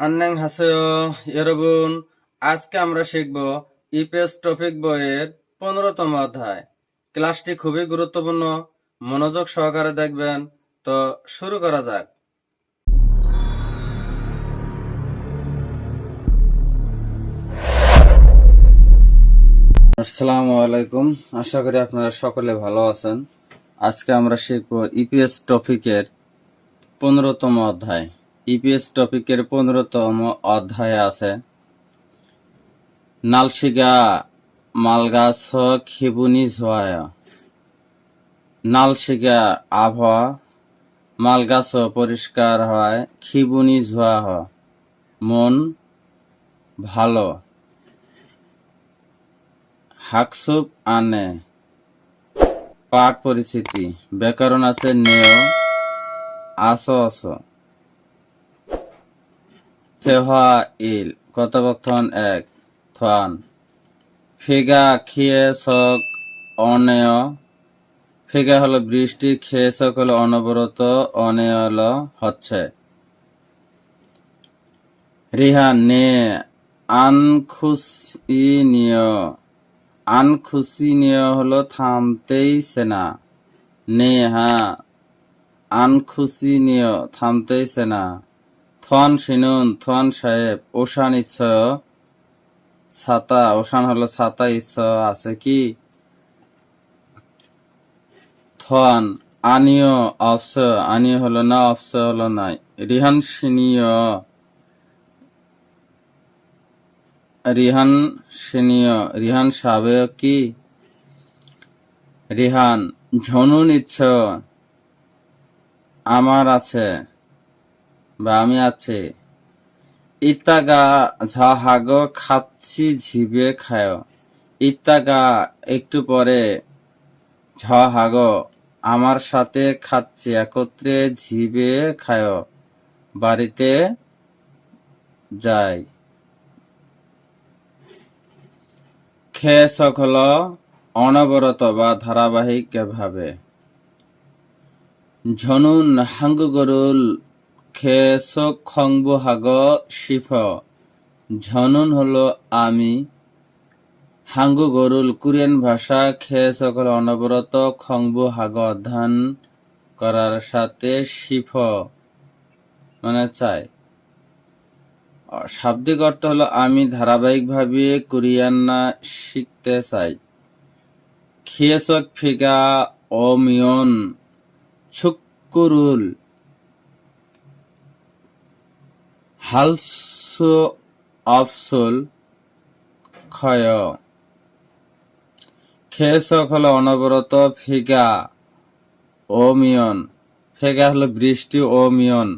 আন্নাং হাসেও। ইরবুন আজকে আমরা শিখব ইপিএস টপিক বইয়ের পনেরোতম অধ্যায়। ক্লাসটি খুবই গুরুত্বপূর্ণ, মনোযোগ সহকারে দেখবেন। তো শুরু করা যাক। আসসালামু আলাইকুম, আশা করি আপনারা সকলে ভালো আছেন। আজকে আমরা শিখব ইপিএস টপিকের পনেরোতম অধ্যায়। ইপিএস টপিকের পনেরোতম অধ্যায়ে আছে। নালশিগা মালগাছ খিবুনি ঝোয়ায়। নালশিগা আবহাওয়া মালগাছ পরিষ্কার হয়, খিবুনি ঝোয়া হয়। মন ভালো। হাকসুপ আনে। পাঠ পরিচিতি। ব্যাকরণ আছে নেও, আস আস। থেহা ইল। কথোপকথন এক থান ফিগা খিয়ে সক অনেয়। ফিগা হলো বৃষ্টি, খেয়ে সক হলো অনবরত, অনেয় হচ্ছে। রিহান নে আনখুসিনীয় আনখুসিনীয় হলো থামতেইছে না নে হ্যাঁ আনখুসিনীয় থামতেইছে না থন শিনুন থন সাহেব, ওশান ইচ্ছ, ছাতা, ওশান হলো ছাতা ইচ্ছ, আছে কি? থন আনিয় অফস আনিয় হলো না, অফস হলো নাই। রিহান সিনীয়। রিহান সিনীয়, রিহান সাবে কি? রিহান ঝনু নিচ্ছ আমার আছে। বা আমি আছে ইত্তাগা ঝাহাগ খাচ্ছি ঝিবে খায়। ইত্তাগা একটু পরে ঝহাগ আমার সাথে খাচ্ছি, একত্রে ঝিবে খায়, বাড়িতে যায় খেসক সকল অনবরত বা ধারাবাহিক ভাবে ঝনুন হাঙ্গুগরুল খেসক খংবু হাগ শিফ। ঝনুন হলো আমি। হাঙ্গু গরুল কোরিয়ান ভাষা খেসক হল অনবরত খংবু হাগ অধ্যয়ন করার সাথে শিফ। মানে চাই। শাব্দিক অর্থ হলো আমি ধারাবাহিকভাবে কোরিয়ান শিখতে চাই। খিয়েসক ফিগা অমিয়ন ছুক্কুরুল হালসু অফসুল ক্ষয়। খেয়েসক হলো অনবরত ফিগা অমিয়ন ফেগা হলো বৃষ্টি অমিয়ন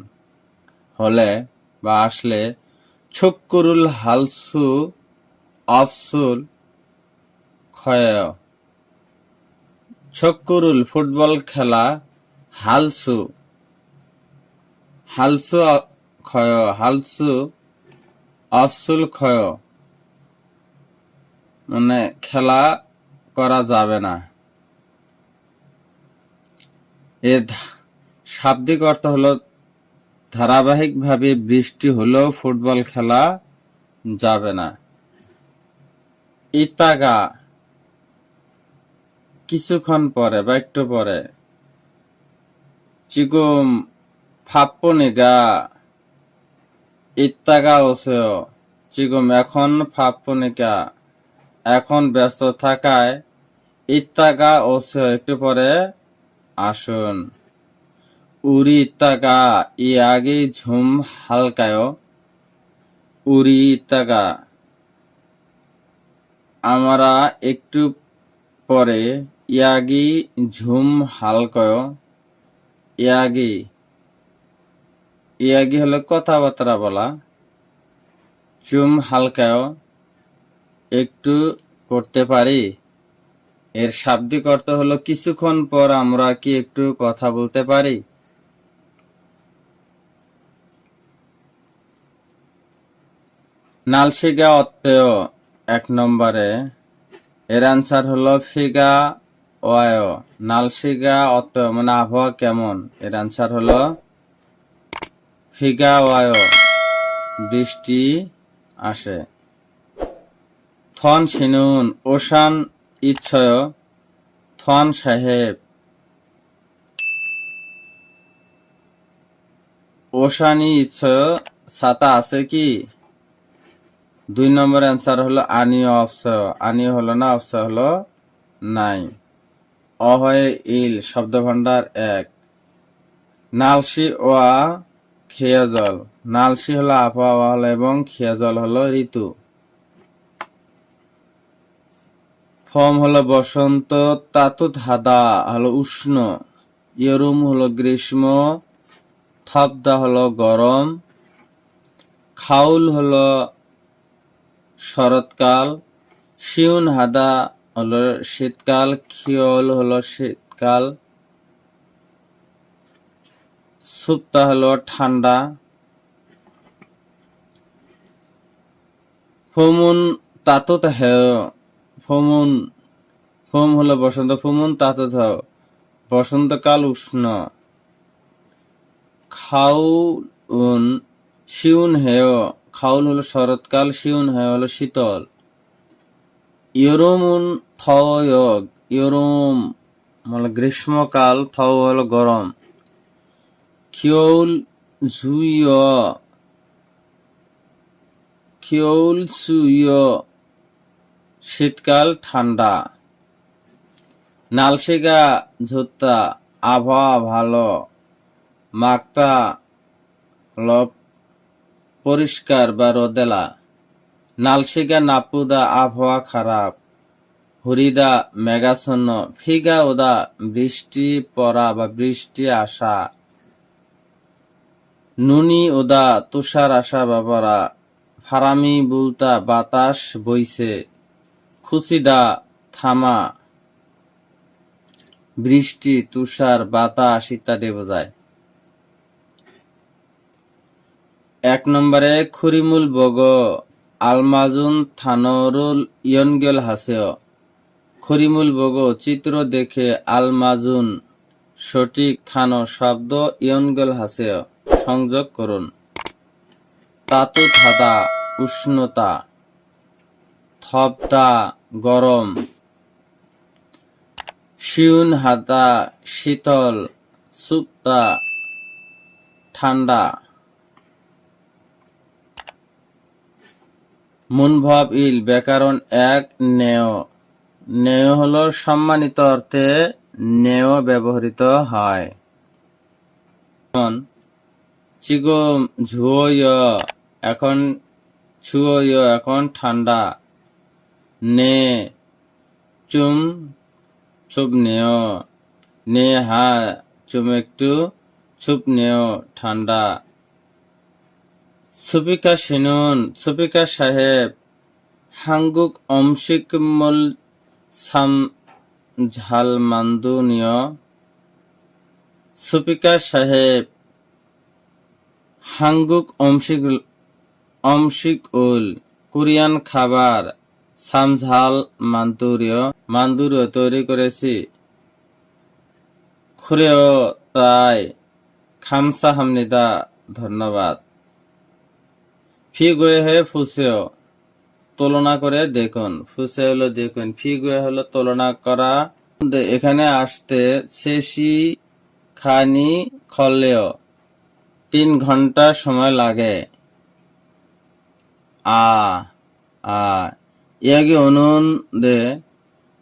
হলে বা আসলে ছক্করুল হালসু আফসুল ক্ষয়। ছক্করুল ফুটবল খেলা হালসু। হালসু ক্ষয় হালসু আফসুল ক্ষয়। মানে খেলা করা যাবে না। এর শাব্দিক অর্থ হলো, ধারাবাহিকভাবে বৃষ্টি হলেও ফুটবল খেলা যাবে না। ইতাগা। কিছুক্ষণ পরে বা একটু পরে। চিকুম ফাপ্পনিগা। ইত্তাগা ওসেও চিকুম, এখন ফাপ্পনিকা এখন ব্যস্ত থাকায় ইত্তাগা ওসেও একটু পরে আসুন। উরি ইত্তাগা ইয়াগি ঝুম হালকায় উরি ইত্তাগা, আমরা একটু পরে ইয়াগি ঝুম হালকয় ইয়াগি ইয়াগি হলো কথাবার্তা বলা। চুম হালকায় একটু করতে পারি। এর শাব্দিক অর্থ হলো, কিছুক্ষণ পর আমরা কি একটু কথা বলতে পারি? নালশিগা অত্তেয় এক নম্বরে। এর আনসার হলো, ফিগা ওয়ায়। নালশিগা অত্তেয় মানে আবহাওয়া কেমন? এর আনসার হলো ফিগা ওয়ায় বৃষ্টি আসে। থন সিনুন, ওশান ইচ্ছয় থন সাহেব। ওশানি ইচ্ছয় ছাতা আছে কি? দুই নম্বর অ্যান্সার হলো আনি অপসয়। আনি হলো না, অপসয় হলো নাই। অহয়ে ইল শব্দ ভান্ডার এক। নালসি ওয়া খেয়া জল নালসি হলো আবহাওয়া এবং খেয়া জল হলো ঋতু। ফম হলো বসন্ত, তাতুত হাদা হলো উষ্ণ, ইয়রুম হলো গ্রীষ্ম থপদা হলো গরম, খাউল হলো শরৎকাল, শিউন হাদা হলো শীতকাল খিয়ল হলো শীতকাল। সুপ্তা হলো ঠান্ডা। ফমুন তাতত ফমুন, ফোম হলো বসন্ত, ফুমুন তাতত বসন্তকাল উষ্ণ। খাউন শিউন হেয় খাউল হলো শরৎকাল, শিউন হেয় হলো শীতল। ইয়রোমুন থয়গ ইয়রোম মানে গ্রীষ্মকাল থ হলো গরম। খিয়উল ঝুইয় খিয়উল সুইয় শীতকাল ঠান্ডা। নালশিগা ঝুত্তা আবহাওয়া ভালো। মাকতা হলো পরিষ্কার বা রোদেলা। নালশিগা নাপুদা আবহাওয়া খারাপ। হুরিদা মেঘাচ্ছন্ন ফিগা ওদা বৃষ্টি পড়া বা বৃষ্টি আসা। নুনি, ওদা, তুষার, আশা, বাবারা, ফারামি, বুলতা, বাতাস, বইছে খুশিদা থামা, বৃষ্টি, তুষার, বাতাস ইত্যাদি বোঝায়। এক নম্বরে খুরিমুল বগ, আলমাজুন, থানরুল, ইয়নগেল হাসেও। খরিমুল বগ, চিত্র দেখে আলমাজুন, সঠিক থানো শব্দ ইয়নগেল হাসেয় সংযোগ করুন তাতু থাদা উষ্ণতা থপদা গরম। শিউন হাতা, শীতল, সুপ্তা, ঠান্ডা। মুনভাব ইল, ব্যাকরণ এক, নেয়। নেয় হলো সম্মানিত অর্থে নেয় ব্যবহৃত হয়। যেমন চিগো ঝুয় এখন ছুয় এখন ঠান্ডা। নে, চুম, চুপ নেয় নে, হা, চুম একটু, চুপ নেয় ঠান্ডা। সুপিকা সিনুন সুপিকা সাহেব, হাঙ্গুক অমসিক মূল সাম ঝাল মান্দুনিয় সুপিকা সাহেব হাঙ্গুক অমসিক অমসিক উল, কোরিয়ান খাবার, সামঝাল মান্দুরীয় মান্দুরীয় তৈরি করেছি। খুরেও তাই খামসা হামনিদা, ধন্যবাদ। ফি গয়ে হয়ে ফুসেও, তুলনা করে দেখুন। ফুসে হলো দেখুন, ফি গয়ে হলো তুলনা করা। এখানে আসতে শেষি খানি খলেও তিন ঘণ্টা সময় লাগে। আ আ, ইয়াগি অনুন দে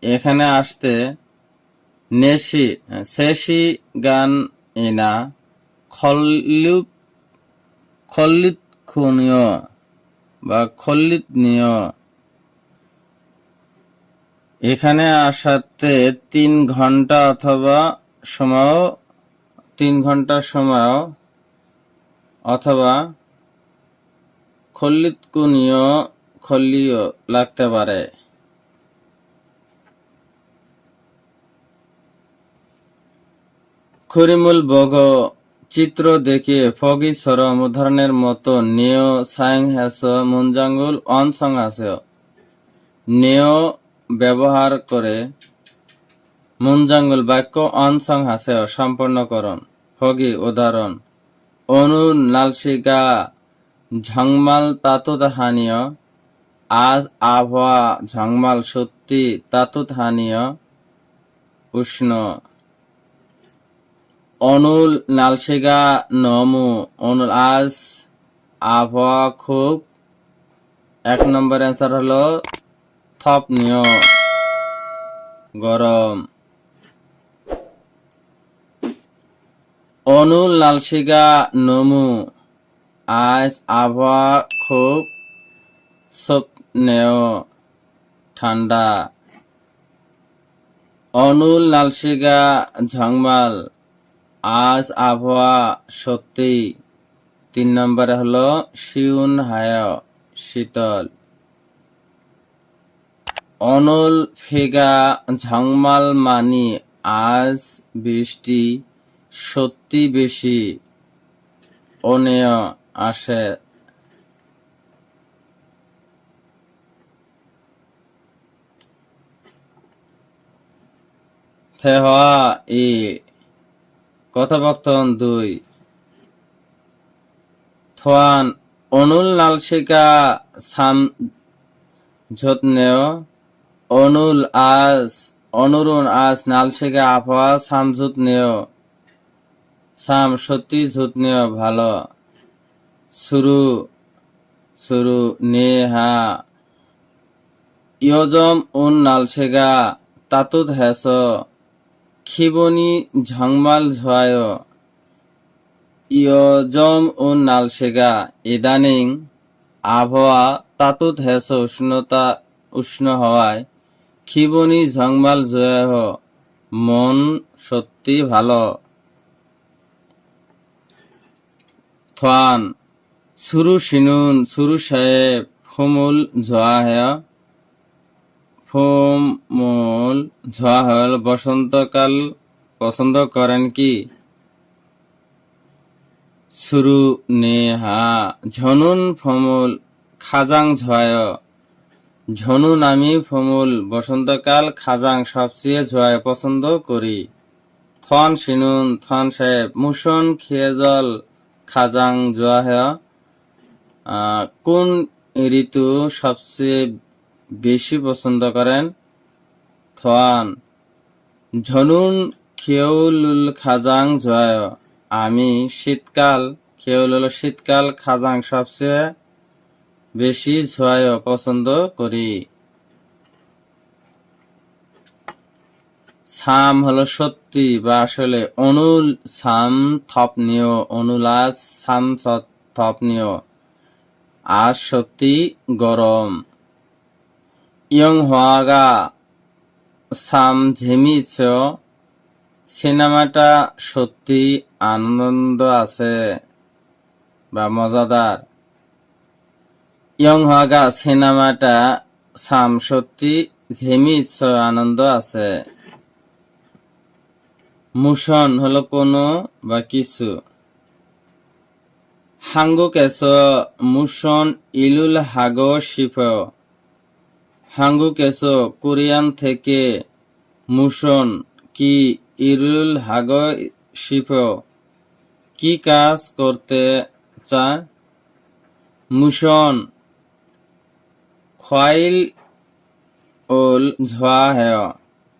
এখানে আসতে নেশি শেষি গান ইনা খল্লুক, খল্লিত খুনীয় বা খল্লিত নিয় এখানে আসাতে তিন ঘণ্টা অথবা সময় তিন ঘণ্টার সময় অথবা খল্লিত কুনীয় খল্লিও লাগতে পারে। খরিমুল বগ চিত্র দেখে ফগি সরম উদাহরণের মতো নেও সাইং হ্যাস মুঞ্জাঙ্গুল অন সং আছে। নেও ব্যবহার করে মুঞ্জাঙ্গুল বাক্য অন সং হাসে সম্পন্ন করুন। ফগি উদাহরণ অনু নালসিকা ঝংমাল তাতোদহানীয় আজ আবহাওয়া ঝংমাল সত্যি তাতোদহানীয় উষ্ণ। অনুল নালসেগা নমু। অনুল, আজ আবহাওয়া খুব, এক নম্বর অ্যান্সার হলো থপনীয়। গরম। অনুল নালসিগা নমু। আজ আবহাওয়া খুব স্বপ্নেয় ঠান্ডা। অনুল নালসিগা ঝংমাল। আজ আবহাওয়া সত্যি। তিন নম্বরে হলো শিউন হায় শীতল। অনুল ফিগা, ঝংমাল মানি, আজ বৃষ্টি। সত্যি বেশি অনেয় আসে থেহা ই কথোপকথন দুই। থোয়ান অনুল নালসিকা সাম যত্নেও অনুল আজ অনুরুণ আজ নালসিকা আবহাওয়া সামজুত নেও সাম, সত্যি যত্নেও ভালো। শুরু শুরু নেহা ইয়জম, উন, নালসেগা, তাতুত, হেস। খিবনি ঝংমাল ঝয় ইয়জম, উন, নালসেগা, ইদানিং আবহাওয়া তাতুত, হেস, উষ্ণতা, উষ্ণ হওয়ায়। খিবনি ঝংমাল জয় মন সত্যি ভালো। থান সুরু সিনুন সুরু সাহেব, ফুমুল ঝোয়া হেয় ফুমুল ঝোয়া হল বসন্তকাল পছন্দ করেন কি? সুরু নেহা, ঝনুন ফমুল, খাজাং ঝয় ঝনুন আমি ফমুল, বসন্তকাল খাজাং সবচেয়ে ঝয় পছন্দ করি। থন সিনুন থন সাহেব মুসন খেজল খাজাং জোয়া হেয় কোন ঋতু সবচেয়ে বেশি পছন্দ করেন? থান ঝনুন খেউলুল খাজাং জয় আমি শীতকাল খেউল হলো শীতকাল খাজাং সবচেয়ে বেশি ঝয় পছন্দ করি। সাম হলো সত্যি বা আসলে অনুল সাম থপনীয় অনুলাস সাম থপনীয় আর সত্যি গরম। ইয়ং হওয়াগা সাম ঝেমিছ সিনেমাটা সত্যি আনন্দ আছে বা মজাদার। ইয়ং হওয়াগা সিনেমাটা সাম সত্যি ঝেমিছ আনন্দ আছে। মুশন হলো কোনো বা কিছু। হাঙ্গু কেস মুশন ইলুল হাগ শিফ। হাঙ্গু কেস কোরিয়ান থেকে মুশন কি ইলুল হাগ শিফ? কি কাজ করতে চায়? মুশন খয়াইল ওল ঝোয়া হে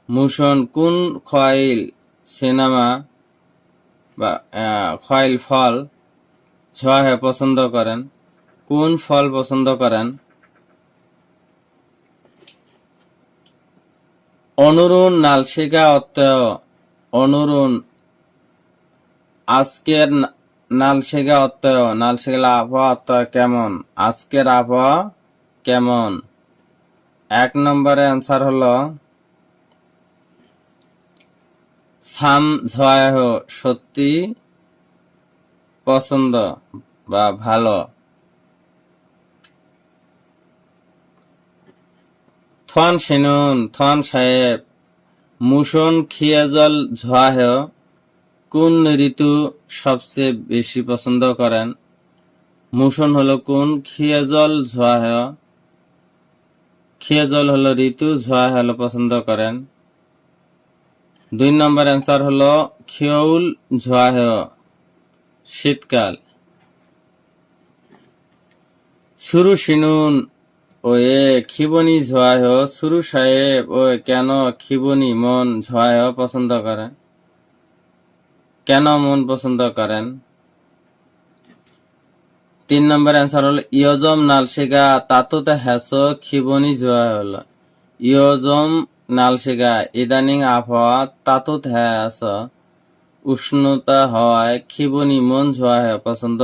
মুশন কোন খয়াইল সিনেমা বা আহ, খোয়াইল ফল ছোঁয়া পছন্দ করেন। কোন ফল পছন্দ করেন? অনুরুণ নালশিকা অত্যয় অনুরুণ। আজকের না- নালশিকা অত্যয় নালশিকা আবহাওয়া অত্যয় কেমন? আজকের আবহাওয়া কেমন? এক নম্বরে অ্যান্সার হলো সাম ঝয় সত্যি পছন্দ বা ভালো? থন সেনুন, থন সাহেব মুসন খিয়াজল ঝোয়াহ, কোন ঋতু সবচেয়ে বেশি পছন্দ করেন? মুসন হলো কোন খিয়াজল ঝোয়াহ? খিয়াজল হলো ঋতু, ঝোয়াহ হলো পছন্দ করেন। দুই নম্বর অ্যান্সার হলো খিয়উল ঝোয়াহ শীতকাল। সুরু শিনুন ও এ খিবনি ঝোয়ায় সুরু সাহেব ও কেন খিবনি, মন ঝোয়ায় পছন্দ করেন? কেন মন পছন্দ করেন? তিন নম্বর অ্যান্সার হলো, ইয়জম নালশিগা তাতুতে হ্যাস খিবনি জোয়া হলো। ইয়জম নালশিগা, ইদানিং আবহাওয়া তাতুত আস উষ্ণতা হওয়ায় খিবনি মন ঝোয়া পছন্দ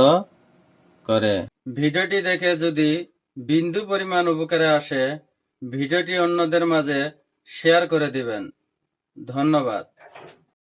করে। ভিডিওটি দেখে যদি বিন্দু পরিমাণ উপকারে আসে, ভিডিওটি অন্যদের মাঝে শেয়ার করে দিবেন। ধন্যবাদ।